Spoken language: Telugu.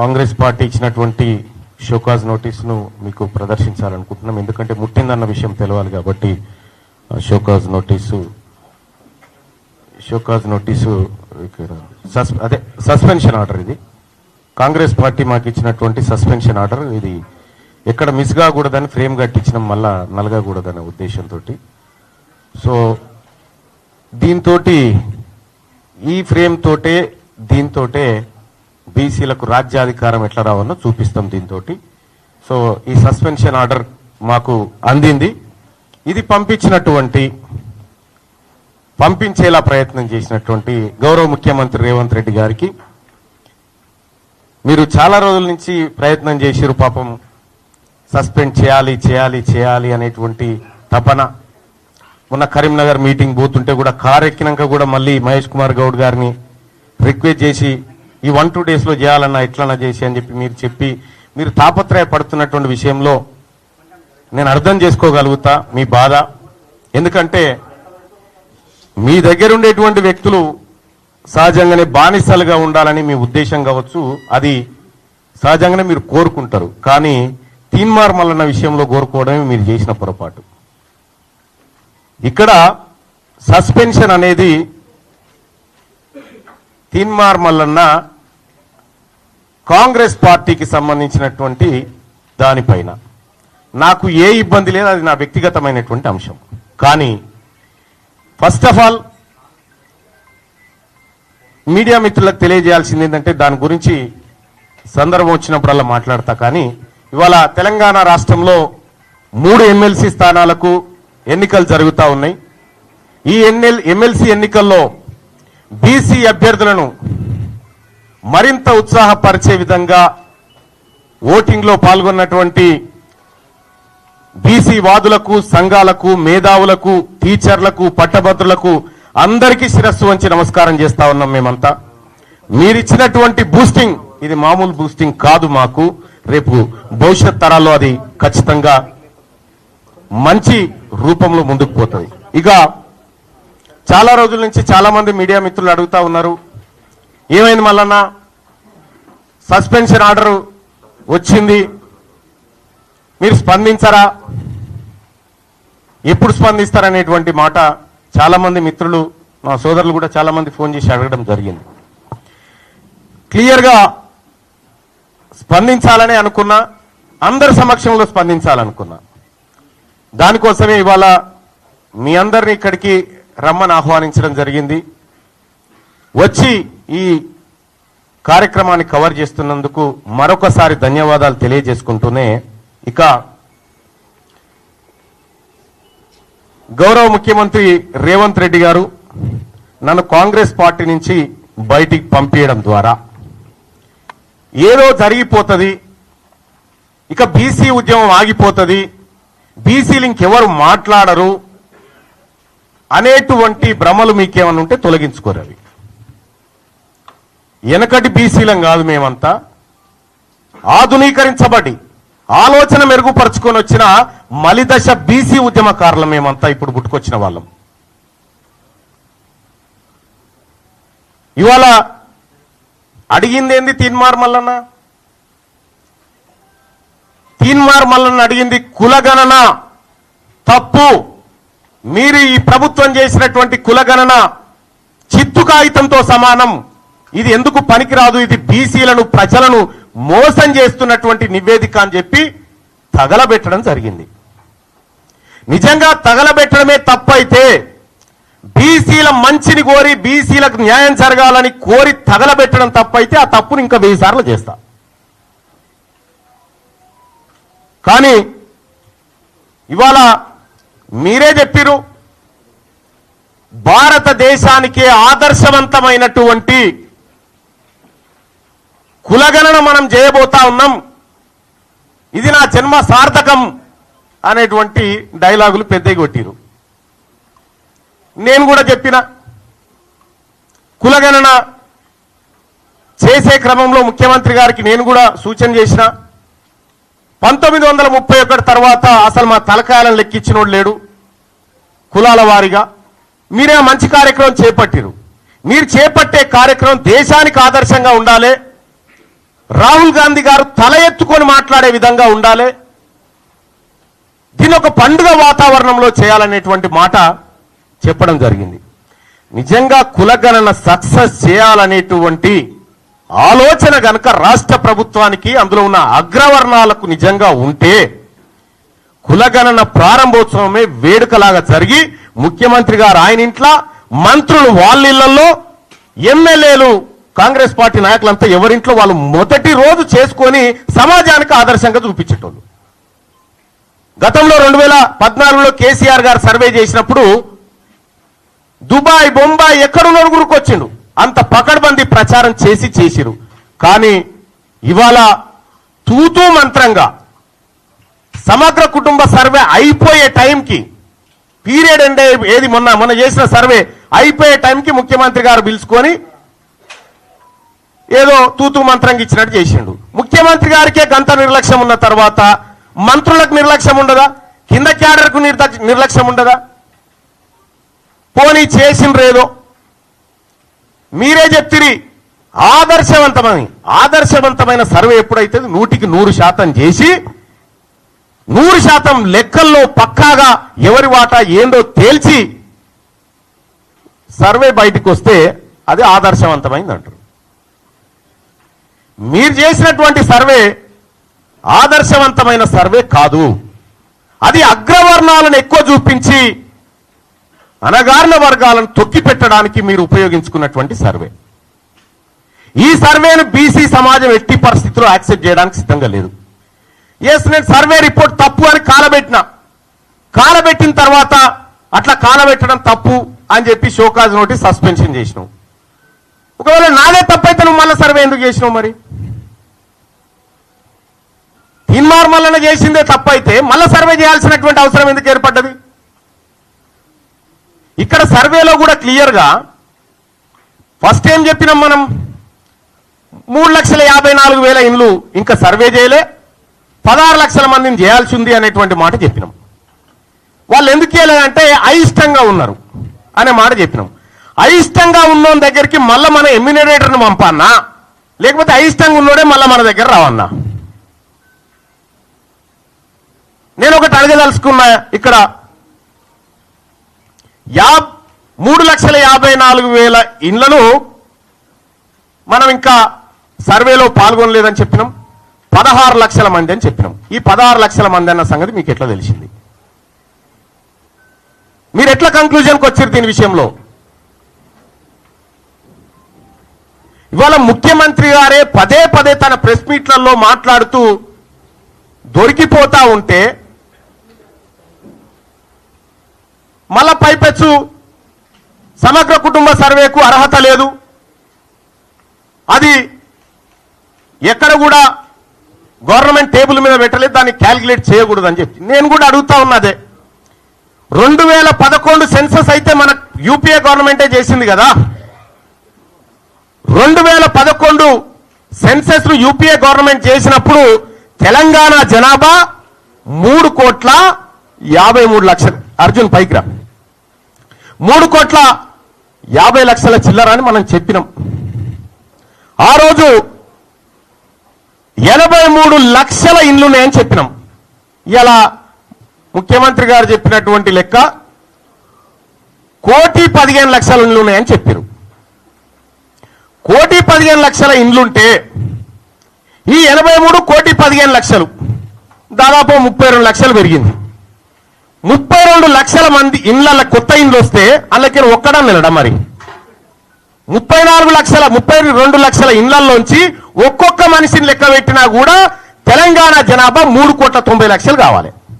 కాంగ్రెస్ పార్టీ ఇచ్చినటువంటి షోకాజ్ నోటీస్ను మీకు ప్రదర్శించాలనుకుంటున్నాం. ఎందుకంటే ముట్టిందన్న విషయం తెలవాలి కాబట్టి show cause notice show cause notice అదే సస్పెన్షన్ ఆర్డర్ ఇది. కాంగ్రెస్ పార్టీ మాకు ఇచ్చినటువంటి సస్పెన్షన్ ఆర్డర్ ఇది. ఎక్కడ మిస్ కాకూడదని ఫ్రేమ్ కట్టించడం మళ్ళా నలగకూడదనే ఉద్దేశంతో సో దీంతో ఈ ఫ్రేమ్ తోటే దీంతోటే బీసీలకు రాజ్యాధికారం ఎట్లా రావన్నో చూపిస్తాం దీంతో సో ఈ సస్పెన్షన్ ఆర్డర్ మాకు అందింది. ఇది పంపించినటువంటి పంపించేలా ప్రయత్నం చేసినటువంటి గౌరవ ముఖ్యమంత్రి రేవంత్ రెడ్డి గారికి. మీరు చాలా రోజుల నుంచి ప్రయత్నం చేసిరు పాపం. సస్పెండ్ చేయాలి చేయాలి చేయాలి అనేటువంటి తపన. మొన్న కరీంనగర్ మీటింగ్ పోతుంటే కూడా కారు ఎక్కినాక కూడా మళ్ళీ మహేష్ కుమార్ గౌడ్ గారిని రిక్వెస్ట్ చేసి ఈ వన్ టూ డేస్లో చేయాలన్నా ఎట్లన్నా చేసి అని చెప్పి మీరు చెప్పి మీరు తాపత్రయపడుతున్నటువంటి విషయంలో నేను అర్థం చేసుకోగలుగుతా మీ బాధ. ఎందుకంటే మీ దగ్గర ఉండేటువంటి వ్యక్తులు సహజంగానే బానిసలుగా ఉండాలని మీ ఉద్దేశం కావచ్చు. అది సహజంగానే మీరు కోరుకుంటారు. కానీ తీన్మార్ మల్లన్న విషయంలో కోరుకోవడమే మీరు చేసిన పొరపాటు. ఇక్కడ సస్పెన్షన్ అనేది తీన్మార్ మల్లన్న కాంగ్రెస్ పార్టీకి సంబంధించినటువంటి దానిపైన. నాకు ఏ ఇబ్బంది లేదు అది నా వ్యక్తిగతమైనటువంటి అంశం. కానీ ఫస్ట్ ఆఫ్ ఆల్ మీడియా మిత్రులకు తెలియజేయాల్సింది ఏంటంటే దాని గురించి సందర్భం వచ్చినప్పుడల్లా మాట్లాడతా. కానీ ఇవాళ తెలంగాణ రాష్ట్రంలో మూడు ఎమ్మెల్సీ స్థానాలకు ఎన్నికలు జరుగుతూ ఉన్నాయి. ఈ ఎన్ఎల్ ఎమ్మెల్సీ ఎన్నికల్లో బీసీ అభ్యర్థులను మరింత ఉత్సాహపరిచే విధంగా ఓటింగ్లో పాల్గొన్నటువంటి బీసీ వాదులకు సంఘాలకు మేధావులకు టీచర్లకు పట్టభద్రులకు అందరికీ శిరస్సు వంచి నమస్కారం చేస్తా ఉన్నాం మేమంతా. మీరిచ్చినటువంటి బూస్టింగ్ ఇది మామూలు బూస్టింగ్ కాదు మాకు. రేపు భవిష్యత్ తరాల్లో అది ఖచ్చితంగా మంచి రూపంలో ముందుకు పోతుంది. ఇక చాలా రోజుల నుంచి చాలామంది మీడియా మిత్రులు అడుగుతా ఉన్నారు. ఏమైంది మల్లన్న? సస్పెన్షన్ ఆర్డర్ వచ్చింది. మీరు స్పందించరా? ఎప్పుడు స్పందిస్తారనేటువంటి మాట చాలామంది మిత్రులు మా సోదరులు కూడా చాలామంది ఫోన్ చేసి అడగడం జరిగింది. క్లియర్గా స్పందించాలని అనుకున్నా అందరి సమక్షంలో స్పందించాలనుకున్నా. దానికోసమే ఇవాళ మీ అందరిని ఇక్కడికి రమ్మని ఆహ్వానించడం జరిగింది. వచ్చి ఈ కార్యక్రమాన్ని కవర్ చేస్తున్నందుకు మరొకసారి ధన్యవాదాలు తెలియజేసుకుంటూనే ఇక గౌరవ ముఖ్యమంత్రి రేవంత్ రెడ్డి గారు నన్ను కాంగ్రెస్ పార్టీ నుంచి బయటికి పంపించడం ద్వారా. ఏదో జరిగిపోతుంది ఇక బీసీ ఉద్యమం ఆగిపోతుంది బీసీలు ఇంకెవరు మాట్లాడరు అనేటువంటి భ్రమలు మీకేమన్నా ఉంటే తొలగించుకోరు అవి. వెనకటి బీసీలం కాదు మేమంతా. ఆధునీకరించబడి ఆలోచన మెరుగుపరుచుకొని వచ్చిన మలిదశ బీసీ ఉద్యమకారులు మేమంతా ఇప్పుడు పుట్టుకొచ్చిన వాళ్ళం. ఇవాళ అడిగింది ఏంది తీన్మార్ మల్లన్న? తీన్మార్ మల్లన్న అడిగింది కులగణన తప్పు. మీరు ఈ ప్రభుత్వం చేసినటువంటి కులగణన చిత్తు కాగితంతో సమానం. ఇది ఎందుకు పనికిరాదు? ఇది బీసీలను ప్రజలను మోసం చేస్తున్నటువంటి నివేదిక అని చెప్పి తగలబెట్టడం జరిగింది. నిజంగా తగలబెట్టడమే తప్పైతే బీసీల మంచిని కోరి బీసీలకు న్యాయం జరగాలని కోరి తగలబెట్టడం తప్పైతే ఆ తప్పును ఇంకా వెయ్యి సార్లు చేస్తా. కానీ ఇవాళ మీరే చెప్పిరు భారతదేశానికే ఆదర్శవంతమైనటువంటి కులగణన మనం చేయబోతా ఉన్నాం. ఇది నా జన్మ సార్థకం అనేటువంటి డైలాగులు పెద్దవి కొట్టిరు నేను కూడా చెప్పిన కులగణన చేసే క్రమంలో ముఖ్యమంత్రి గారికి నేను కూడా సూచన చేసిన పంతొమ్మిది వందల ముప్పై ఒకటి తర్వాత అసలు మా తలకాయాలను లెక్కించినోడు లేడు. కులాల వారిగా. మీరే మంచి కార్యక్రమం చేపట్టిరు. మీరు చేపట్టే కార్యక్రమం దేశానికి ఆదర్శంగా ఉండాలి. రాహుల్ గాంధీ గారు తల ఎత్తుకొని మాట్లాడే విధంగా ఉండాలి. దీని ఒక పండుగ వాతావరణంలో చేయాలనేటువంటి మాట చెప్పడం జరిగింది. నిజంగా కులగణన సక్సెస్ చేయాలనేటువంటి ఆలోచన గనక రాష్ట్ర ప్రభుత్వానికి అందులో ఉన్న అగ్రవర్ణాలకు నిజంగా ఉంటే కులగణన ప్రారంభోత్సవమే వేడుకలాగా జరిగి ముఖ్యమంత్రి గారు ఆయన ఇంట్లో మంత్రులు వాళ్ళ ఇళ్ళలో ఎమ్మెల్యేలు కాంగ్రెస్ పార్టీ నాయకులంతా ఎవరింట్లో వాళ్ళు మొదటి రోజు చేసుకొని సమాజానికి ఆదర్శంగా చూపించేటోళ్ళు. గతంలో రెండు వేల పద్నాలుగులో కేసీఆర్ గారు సర్వే చేసినప్పుడు దుబాయ్ బొంబాయి ఎక్కడున్న గురికొచ్చిండు. అంత పకడ్బందీ ప్రచారం చేసి చేసిరు. కానీ ఇవాళ తూతూ మంత్రంగా సమగ్ర కుటుంబ సర్వే అయిపోయే టైంకి పీరియడ్ అంటే ఏది మొన్న మొన్న చేసిన సర్వే అయిపోయే టైంకి ముఖ్యమంత్రి గారు పిలుచుకొని ఏదో తూతూ మంత్రంగా ఇచ్చినట్టు చేసిండు. ముఖ్యమంత్రి గారికే గంత నిర్లక్ష్యం ఉన్న తర్వాత మంత్రులకు నిర్లక్ష్యం ఉండదా? కింద క్యాడర్కు నిర్లక్ష్యం ఉండదా? పోనీ చేసిండ్రేదో మీరే చెప్తిరి. ఆదర్శవంతమని. ఆదర్శవంతమైన సర్వే ఎప్పుడైతే నూటికి నూరు శాతం చేసి నూరు శాతం లెక్కల్లో పక్కాగా ఎవరి వాటా ఏందో తేల్చి సర్వే బయటికి వస్తే అది ఆదర్శవంతమైంది అంటారు మీరు చేసినటువంటి సర్వే ఆదర్శవంతమైన సర్వే కాదు. అది అగ్రవర్ణాలను ఎక్కువ చూపించి అనగారిన వర్గాలను తొక్కి పెట్టడానికి మీరు ఉపయోగించుకున్నటువంటి సర్వే. ఈ సర్వేను బీసీ సమాజం ఎట్టి పరిస్థితుల్లో యాక్సెప్ట్ చేయడానికి సిద్ధంగా లేదు. ఎస్ నేను సర్వే రిపోర్ట్ తప్పు అని కాలబెట్టిన. కాలబెట్టిన తర్వాత అట్లా కాలబెట్టడం తప్పు అని చెప్పి షోకాజ్ నోటీస్ సస్పెన్షన్ చేసినావు ఒకవేళ నాదే తప్పైతే నువ్వు మళ్ళీ సర్వే ఎందుకు చేసినావు మరి? తీన్మార్మల్లన చేసిందే తప్పైతే అయితే మళ్ళీ సర్వే చేయాల్సినటువంటి అవసరం ఎందుకు ఏర్పడ్డది? ఇక్కడ సర్వేలో కూడా క్లియర్గా ఫస్ట్ ఏం చెప్పినాం మనం? మూడు లక్షల యాభై నాలుగు వేల ఇండ్లు ఇంకా సర్వే చేయలే. పదహారు లక్షల మందిని చేయాల్సి ఉంది అనేటువంటి మాట చెప్పినాం. వాళ్ళు ఎందుకు చేయలేదంటే అయిష్టంగా ఉన్నారు అనే మాట చెప్పినాం. అయిష్టంగా ఉన్నోని దగ్గరికి మళ్ళీ మన ఎమ్యూనరేటర్ని పంపన్నా? లేకపోతే అయిష్టంగా ఉన్నోడే మళ్ళీ మన దగ్గర రావన్నా? నేను ఒకటి అడగదలుచుకున్నా ఇక్కడ యా మూడు లక్షల యాభై నాలుగు వేల ఇండ్లను మనం ఇంకా సర్వేలో పాల్గొనలేదని చెప్పినాం. పదహారు లక్షల మంది అని చెప్పినాం. ఈ పదహారు లక్షల మంది అన్న సంగతి మీకు ఎట్లా తెలిసింది? మీరు ఎట్లా కంక్లూజన్కి వచ్చారు దీని విషయంలో? ఇవాళ ముఖ్యమంత్రి గారే పదే పదే తన ప్రెస్ మీట్లలో మాట్లాడుతూ దొరికిపోతా ఉంటే మళ్ళా పైపెచ్చు. సమగ్ర కుటుంబ సర్వేకు అర్హత లేదు. అది ఎక్కడ కూడా గవర్నమెంట్ టేబుల్ మీద పెట్టలేదు దాన్ని క్యాలిక్యులేట్ చేయకూడదు అని చెప్పి. నేను కూడా అడుగుతా ఉన్నదే రెండు వేల పదకొండు సెన్సస్ అయితే మన యూపీఏ గవర్నమెంటే చేసింది కదా. రెండు వేల పదకొండు సెన్సెస్ను యూపీఏ గవర్నమెంట్ చేసినప్పుడు తెలంగాణ జనాభా మూడు కోట్ల యాభై మూడు లక్షలు. అర్జున్ పైకి రా. మూడు కోట్ల యాభై లక్షల చిల్లర అని మనం చెప్పినాం. ఆ రోజు ఎనభై మూడు లక్షల ఇండ్లు ఉన్నాయని చెప్పినాం. ఇలా ముఖ్యమంత్రి గారు చెప్పినటువంటి లెక్క కోటి పదిహేను లక్షల ఇండ్లు ఉన్నాయని చెప్పారు. కోటి పదిహేను లక్షల ఇండ్లుంటే ఈ ఎనభై మూడు కోటి పదిహేను లక్షలు దాదాపు ముప్పై రెండు లక్షలు పెరిగింది. ముప్పై రెండు లక్షల మంది ఇళ్ళ కొత్త ఇండ్లు వస్తే వాళ్ళకి ఒక్కడం నిలడ మరి. ముప్పై నాలుగు లక్షల ముప్పై రెండు లక్షల ఇండ్లలోంచి ఒక్కొక్క మనిషిని లెక్క పెట్టినా కూడా తెలంగాణ జనాభా మూడు కోట్ల తొంభై లక్షలు కావాలి.